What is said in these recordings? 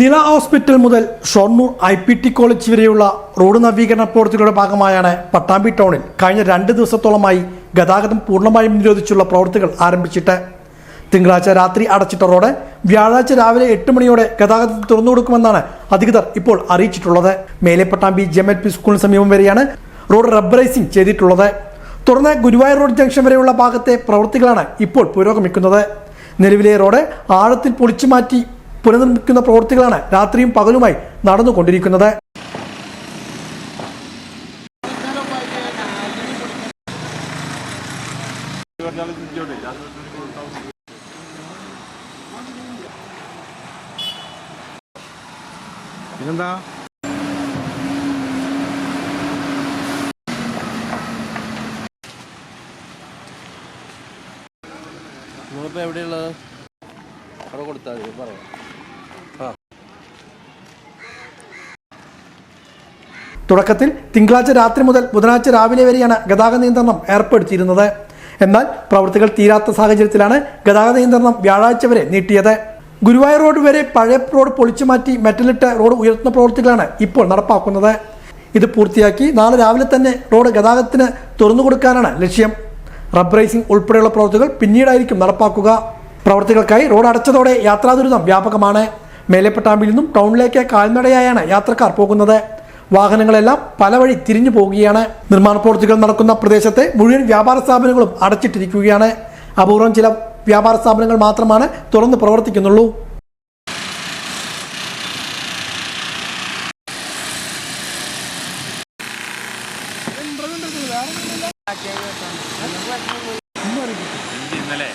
നില ഹോസ്പിറ്റൽ മുതൽ Shoranur I P T college വരെയുള്ള റോഡ് നവീകരണ പ്രവർത്തികളുടെ ഭാഗമായാണ് പട്ടാമ്പി ടൗണിൽ കഴിഞ്ഞ രണ്ട് ദിവസത്തോളമായി ഗതാഗതം പൂർണമായും നിരോധിച്ചുള്ള പ്രവൃത്തികൾ ആരംഭിച്ചിട്ട്. തിങ്കളാഴ്ച രാത്രി അടച്ചിട്ട റോഡ് വ്യാഴാഴ്ച രാവിലെ എട്ട് മണിയോടെ ഗതാഗതം തുറന്നു കൊടുക്കുമെന്നാണ് അധികൃതർ ഇപ്പോൾ അറിയിച്ചിട്ടുള്ളത്. മേലെ പട്ടാമ്പി ജി എൽ പി സ്കൂളിന് സമീപം വരെയാണ് റോഡ് റബ്ബറൈസിംഗ് ചെയ്തിട്ടുള്ളത്. തുടർന്ന് ഗുരുവായൂർ റോഡ് ജംഗ്ഷൻ വരെയുള്ള ഭാഗത്തെ പ്രവൃത്തികളാണ് ഇപ്പോൾ പുരോഗമിക്കുന്നത്. നിലവിലെ റോഡ് ആഴത്തിൽ പൊളിച്ചു മാറ്റി പുനർനിർമ്മിക്കുന്ന പ്രവൃത്തികളാണ് രാത്രിയും പകലുമായി നടന്നുകൊണ്ടിരിക്കുന്നത്. പിന്നെന്താ? നിങ്ങളിപ്പോൾ എവിടെയുള്ളത്? അവിടെ കൊടുത്താൽ മതി പറയാം തുടക്കത്തിൽ തിങ്കളാഴ്ച രാത്രി മുതൽ ബുധനാഴ്ച രാവിലെ വരെയാണ് ഗതാഗത നിയന്ത്രണം ഏർപ്പെടുത്തിയിരുന്നത്. എന്നാൽ പ്രവൃത്തികൾ തീരാത്ത സാഹചര്യത്തിലാണ് ഗതാഗത നിയന്ത്രണം വ്യാഴാഴ്ച വരെ നീട്ടിയത്. ഗുരുവായൂർ റോഡ് വരെ പഴയ റോഡ് പൊളിച്ചു മാറ്റി മെറ്റലിട്ട് റോഡ് ഉയർത്തുന്ന പ്രവൃത്തികളാണ് ഇപ്പോൾ നടപ്പാക്കുന്നത്. ഇത് പൂർത്തിയാക്കി നാളെ രാവിലെ തന്നെ റോഡ് ഗതാഗതത്തിന് തുറന്നു കൊടുക്കാനാണ് ലക്ഷ്യം. റബ്ബറൈസിംഗ് ഉൾപ്പെടെയുള്ള പ്രവൃത്തികൾ പിന്നീടായിരിക്കും നടപ്പാക്കുക. പ്രവൃത്തികൾക്കായി റോഡ് അടച്ചതോടെ യാത്രാ ദുരിതം വ്യാപകമാണ്. മേലെപ്പെട്ടാമ്പിൽ നിന്നും ടൗണിലേക്ക് കാൽനടയായാണ് യാത്രക്കാർ പോകുന്നത്. വാഹനങ്ങളെല്ലാം പല വഴി തിരിഞ്ഞു പോവുകയാണ്. നിർമ്മാണ പ്രവൃത്തികൾ നടക്കുന്ന പ്രദേശത്തെ മുഴുവൻ വ്യാപാര സ്ഥാപനങ്ങളും അടച്ചിട്ടിരിക്കുകയാണ്. അപൂർവം ചില വ്യാപാര സ്ഥാപനങ്ങൾ മാത്രമാണ് തുറന്ന് പ്രവർത്തിക്കുന്നുള്ളൂ. ഇന്നലെ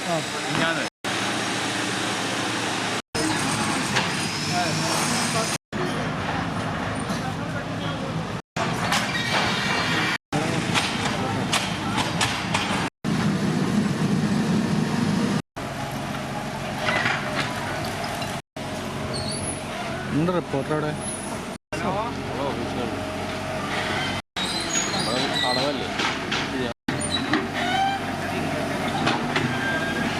ഉണ്ട് റിപ്പോർട്ടർ അവിടെ? അളവല്ലേ?